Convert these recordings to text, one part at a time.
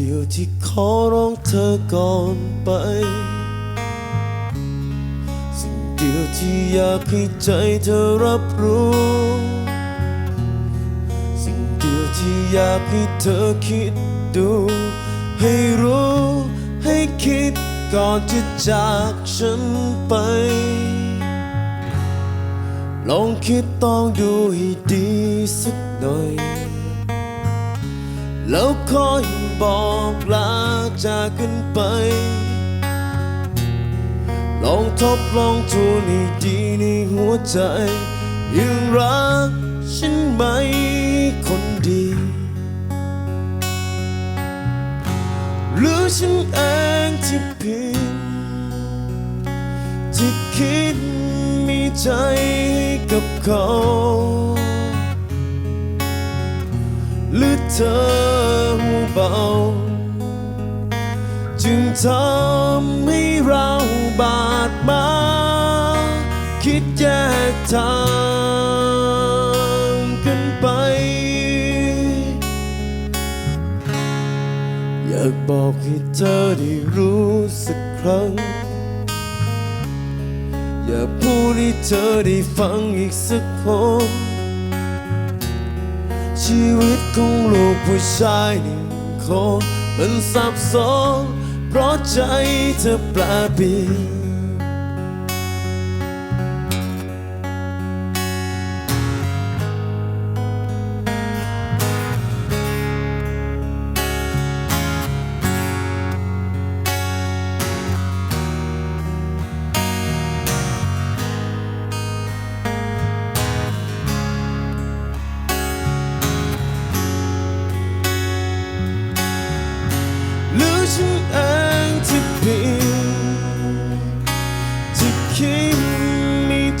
ดียวที่ขอร้องเธอก่อนไป สิ่งเดียวที่อยากให้ใจเธอรับรู้ สิ่งเดียวที่อยากให้เธอคิดดู ให้รู้ให้คิดก่อนจะจากฉันไป ลองคิดต้องดูให้ดีสักหน่อย แล้วคอยบอกลาจากกันไป ลองทบลองทวนให้ดีในหัวใจ ยังรักฉันไหมคนดี หรือฉันเองที่ผิดที่คิดมีใจให้กับเขา หรือเธอ จึงทำให้เราบาดมาคิดแยกทางกันไป อยากบอกให้เธอได้รู้สักครั้ง อยากพูดให้เธอได้ฟังอีกสักคนชีวิตของลูกผู้ชายหนึ่งคนมันสับสน เพราะใจเธอแปลเปลี่ยนหรือฉันเอง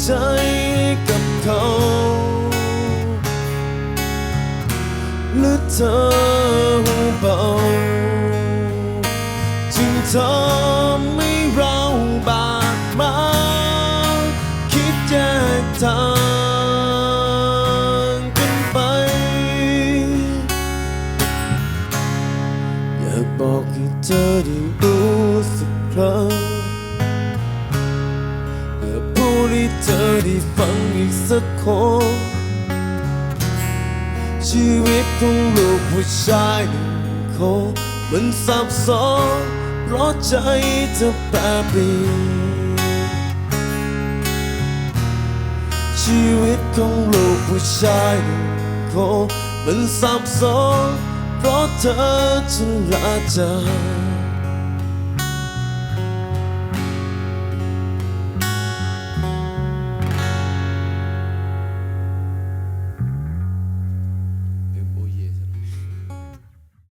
ใจกับเขาหรือเธอเบาจึงทำให้เราบาดหมางคิดแยกทางกันไป อยากบอกให้เธอได้รู้สักครั้งากพูดให้เธอได้ฟังอีกสักคน ชีวิตของลูกผู้ชายหนึ่งคนมันสับสนเพราะใจเธอแปรเปลี่ยนชีวิตของลูกผู้ชายหนึ่งคนมันสับสนเพราะเธอฉันละใจ